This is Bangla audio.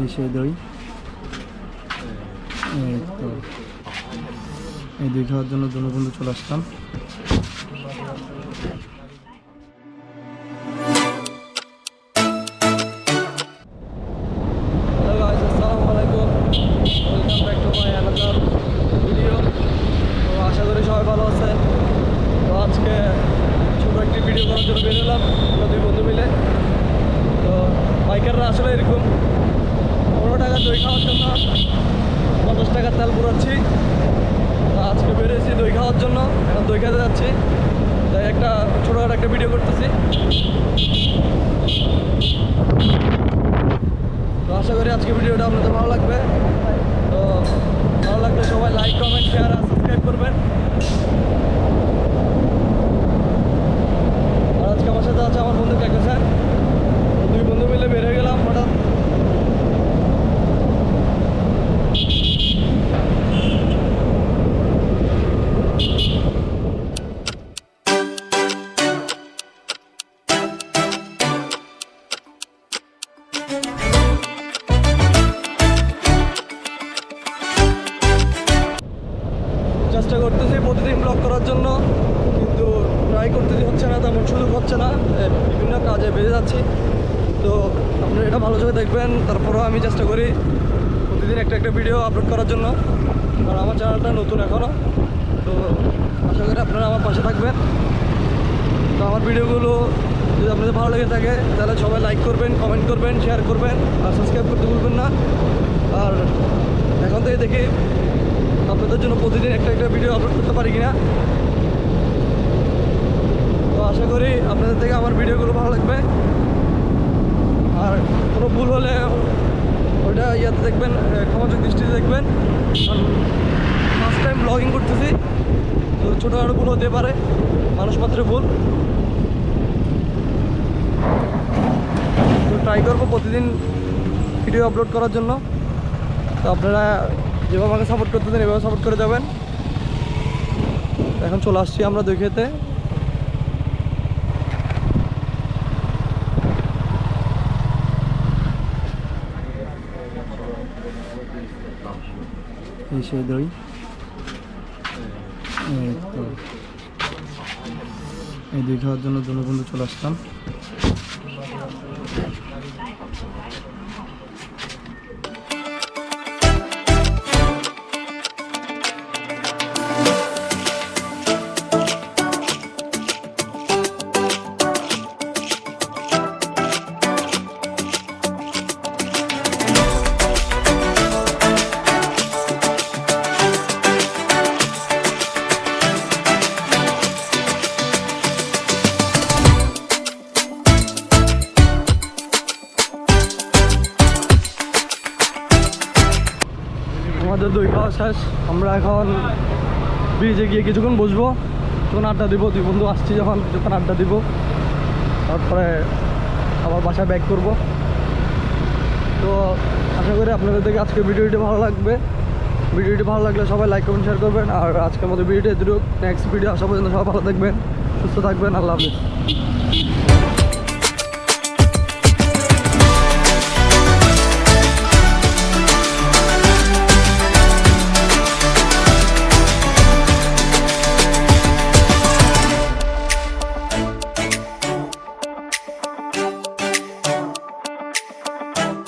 এই দই। এই দই খাওয়ার জন্য দুনো বন্ধু চলে তো আজকে ছোটো একটি ভিডিও করার জন্য বেরোলাম দুই বন্ধু মিলে। এরকম পনেরো টাকা দই খাওয়ার জন্য, পঞ্চাশ টাকার তেল পুরাচ্ছি। আজকে বেরিয়েছি দই খাওয়ার জন্য, এখন দই খেতে যাচ্ছি। তাই একটা ছোটোখাটো একটা ভিডিও করতেছি। তো আশা করি আজকে ভিডিওটা আপনাদের ভালো লাগবে। তো ভালো লাগলে সবাই লাইক কমেন্ট শেয়ার করতেছি, প্রতিদিন ব্লগ করার জন্য। কিন্তু ট্রাই করতেছি, হচ্ছে না, তেমন সুযোগ হচ্ছে না। বিভিন্ন কাজে বেড়ে যাচ্ছি। তো আপনারা এটা ভালো চোখে দেখবেন। তারপরেও আমি চেষ্টা করি প্রতিদিন একটা একটা ভিডিও আপলোড করার জন্য। আর আমার চ্যানেলটা নতুন এখনও তো আশা করি আপনারা আমার পাশে থাকবেন। তো আমার ভিডিওগুলো যদি আপনাদের ভালো লেগে থাকে, তাহলে সবাই লাইক করবেন কমেন্ট করবেন শেয়ার করবেন। আর সাবস্ক্রাইব করতে ভুলবেন না। আর এখন থেকে দেখি। আপনাদের জন্য প্রতিদিন একটা একটা ভিডিও আপলোড করতে পারি কিনা? তো আশা করি আপনাদের থেকে আমার ভিডিওগুলো ভালো লাগবে। আর কোনো ভুল হলে ওইটা ইয়াতে দেখবেন ক্ষমাযোগ দৃষ্টিতে দেখবেন। ফার্স্ট টাইম ব্লগিং করতেছি, তো ছোটোখাটো ভুল হতে পারে, মানুষ ভুল। তো ট্রাই করব প্রতিদিন ভিডিও আপলোড করার জন্য। তো আপনারা যেভাবে আমাকে সাপোর্ট করতেছেন এভাবে সাপোর্ট করে যাবেন। এখন চলে আসছি আমরা দুই খেতে দই। এই দই খাওয়ার জন্য দুনো বন্ধু চলে আসলাম। আমাদের দই খাওয়া শেষ। আমরা এখন ব্রিজে গিয়ে কিছুক্ষণ বসবো। কিছুক্ষণ আড্ডা দিব, দুই বন্ধু আসছি যখন কিছুক্ষণ আড্ডা দিব। তারপরে আবার বাসায় ব্যাক করব। তো আশা করি আপনাদের থেকে আজকে ভিডিওটি ভালো লাগবে। ভিডিওটি ভালো লাগলে সবাই লাইক কমেন্ট শেয়ার করবেন। আর আজকের মতো ভিডিওটি এটুকু নেক্সট ভিডিও আসা পর্যন্ত সবাই ভালো থাকবেন, সুস্থ থাকবেন। আল্লাহ হাফিজ।